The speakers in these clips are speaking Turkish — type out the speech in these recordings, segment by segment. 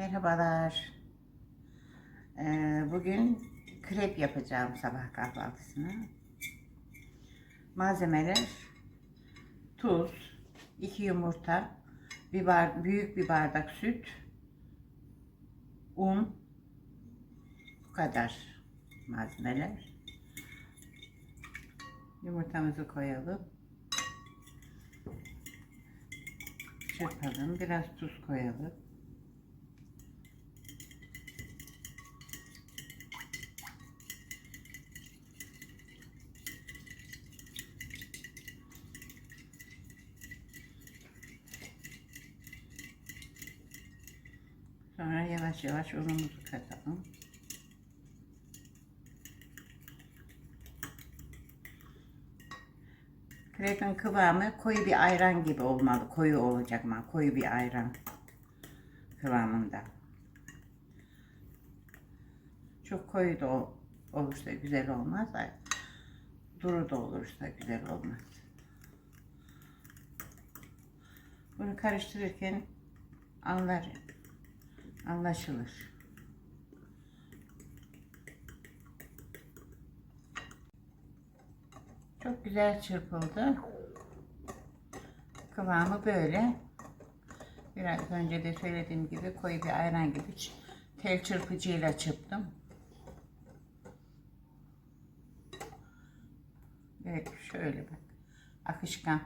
Merhabalar. Ee, bugün krep yapacağım sabah kahvaltısını. Malzemeler tuz, 2 yumurta, bir bar büyük bir bardak süt, un, bu kadar malzemeler. Yumurtamızı koyalım. Çırpalım. Biraz tuz koyalım. Sonra yavaş yavaş unumuzu katalım. Krepin kıvamı koyu bir ayran gibi olmalı. Koyu olacak ama koyu bir ayran kıvamında. Çok koyu da ol- olursa güzel olmaz. Duru da olursa güzel olmaz. Bunu karıştırırken anlar, anlaşılır. Çok güzel çırpıldı. Kıvamı böyle. Biraz önce de söylediğim gibi koyu bir ayran gibi tel çırpıcıyla çırptım. Evet şöyle bak. Akışkan.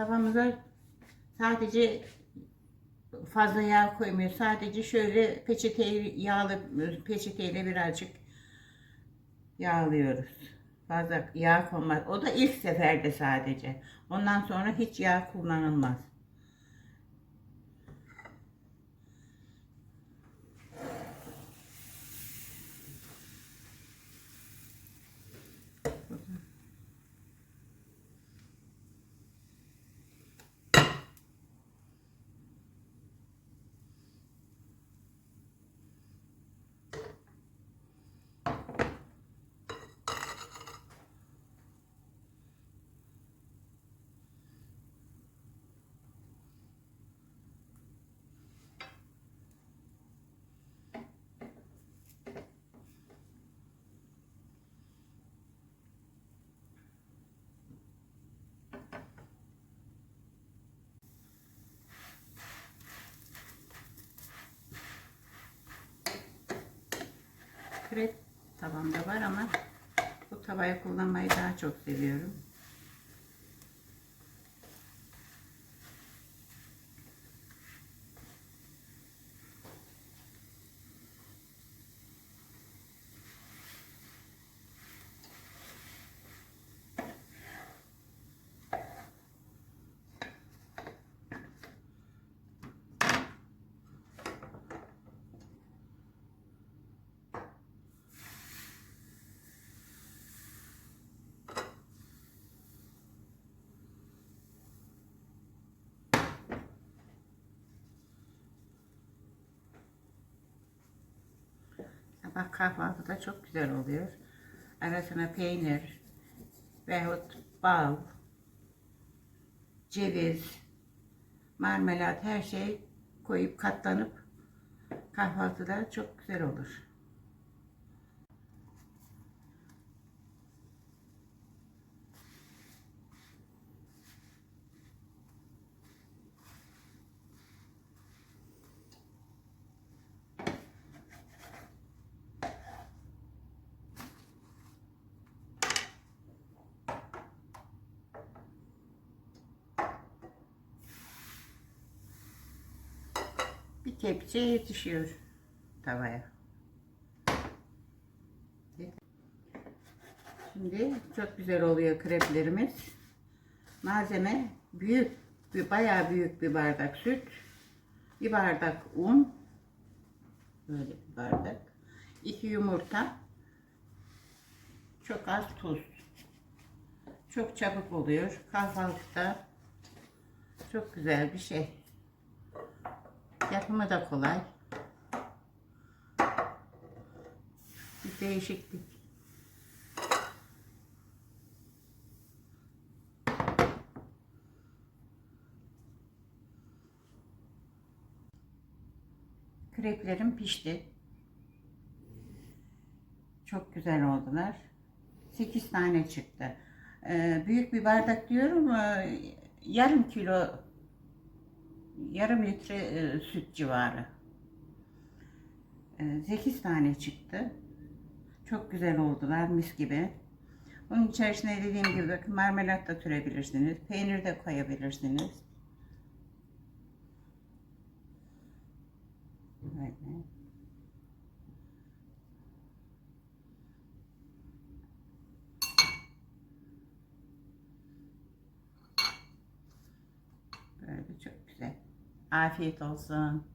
Tavamıza sadece fazla yağ koymuyor. Sadece şöyle peçeteyi yağlı peçeteyle birazcık yağlıyoruz. Fazla yağ konmaz. O da ilk seferde sadece. Ondan sonra hiç yağ kullanılmaz. Krep tavamda var ama bu tavayı kullanmayı daha çok seviyorum. Sabah kahvaltıda çok güzel oluyor. Arasına peynir veyahut bal, ceviz, marmelat her şey koyup katlanıp kahvaltıda çok güzel olur. Bir kepçe yetişiyor tavaya. Şimdi çok güzel oluyor kreplerimiz. Malzeme büyük, bir bayağı büyük bir bardak süt, bir bardak un, böyle bir bardak, iki yumurta, çok az tuz. Çok çabuk oluyor. Kahvaltıda çok güzel bir şey. Yapımı da kolay. Bir değişiklik. Kreplerim pişti. Çok güzel oldular. 8 tane çıktı. Ee, büyük bir bardak diyorum. E, yarım kilo yarım litre e, süt civarı. 8 tane çıktı. Çok güzel oldular mis gibi. Bunun içerisine dediğim gibi marmelat da sürebilirsiniz. Peynir de koyabilirsiniz. Böyle. Böyle çok güzel. Afiyet olsun.